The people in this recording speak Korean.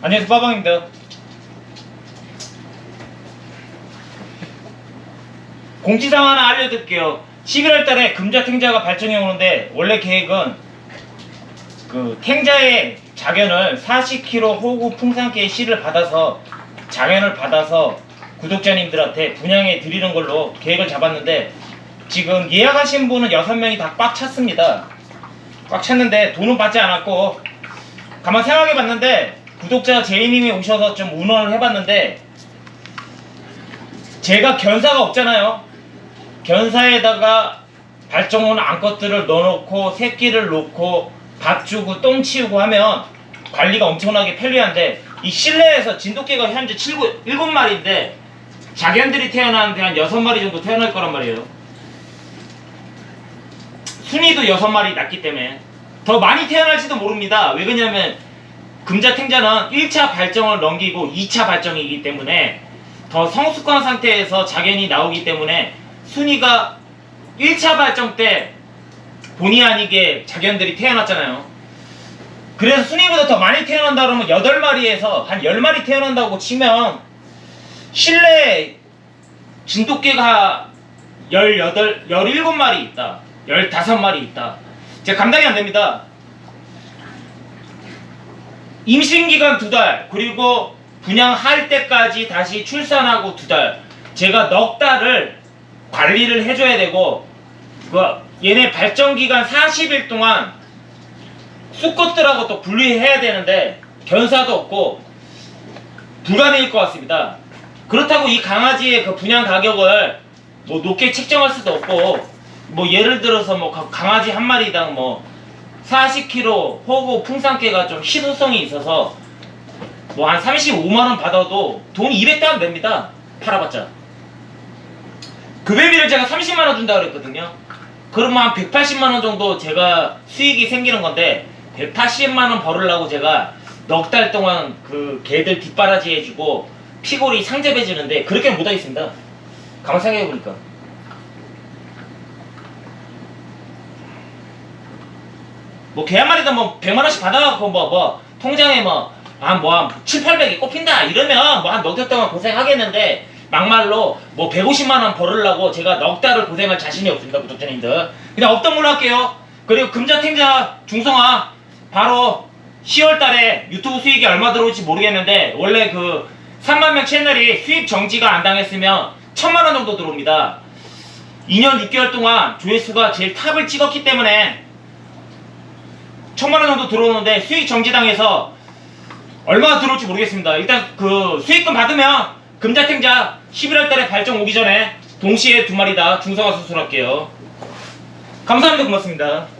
안녕하세요. 빠방입니다. 공지사항 하나 알려드릴게요. 11월 달에 금자 탱자가 발전이 오는데 원래 계획은 그 탱자의 자견을 40kg 호구 풍산개의 씨를 받아서 자견을 받아서 구독자님들한테 분양해 드리는 걸로 계획을 잡았는데 지금 예약하신 분은 6명이 다 꽉 찼습니다. 꽉 찼는데 돈은 받지 않았고 가만 생각해 봤는데 구독자 제이님이 오셔서 좀 운원을 해봤는데 제가 견사가 없잖아요. 견사에다가 발정원 암컷들을 넣어놓고 새끼를 놓고 밥 주고 똥 치우고 하면 관리가 엄청나게 편리한데 이 실내에서 진돗개가 현재 7, 7마리인데 자견들이 태어나는데 한 6마리 정도 태어날 거란 말이에요. 순위도 6마리 낳기 때문에 더 많이 태어날지도 모릅니다. 왜 그러냐면 금자탱자는 1차 발정을 넘기고 2차 발정이기 때문에 더 성숙한 상태에서 자견이 나오기 때문에 순위가 1차 발정 때 본의 아니게 자견들이 태어났잖아요. 그래서 순위보다 더 많이 태어난다 그러면 8마리에서 한 10마리 태어난다고 치면 실내 진돗개가 18, 17마리 있다. 15마리 있다. 제가 감당이 안 됩니다. 임신기간 두 달, 그리고 분양할 때까지 다시 출산하고 두 달. 제가 넉 달을 관리를 해줘야 되고, 그, 얘네 발정기간 40일 동안 수컷들하고 또 분리해야 되는데, 견사도 없고, 불가능일 것 같습니다. 그렇다고 이 강아지의 그 분양 가격을 뭐 높게 책정할 수도 없고, 뭐 예를 들어서 뭐 가- 강아지 한 마리당 뭐 40kg 호구 풍산개가 좀 희소성이 있어서 뭐 한 35만 원 받아도 돈 200단 됩니다. 팔아봤자. 급여비를 제가 30만 원 준다 그랬거든요. 그러면 한 180만 원 정도 제가 수익이 생기는 건데 180만 원 벌으려고 제가 넉 달 동안 그 개들 뒷바라지 해주고 피골이 상접해지는데 그렇게는 못하겠습니다. 가만 생각해보니까. 뭐 개 한 마리도 뭐 100만 원씩 받아갖고 뭐 뭐 통장에 뭐한뭐한 7, 800이 꼽힌다 이러면 뭐 한 넉 달 동안 고생하겠는데 막말로 뭐 150만 원 벌으려고 제가 넉 달을 고생할 자신이 없습니다 구독자님들. 그냥 없던 걸로 할게요. 그리고 금자탱자 중성화 바로 10월 달에 유튜브 수익이 얼마 들어올지 모르겠는데 원래 그 3만 명 채널이 수익 정지가 안 당했으면 1000만 원 정도 들어옵니다. 2년 6개월 동안 조회수가 제일 탑을 찍었기 때문에 천만 원 정도 들어오는데 수익 정지당해서 얼마나 들어올지 모르겠습니다. 일단 그 수익금 받으면 금자탱자 11월 달에 발정 오기 전에 동시에 두 마리 다 중성화 수술할게요. 감사합니다. 고맙습니다.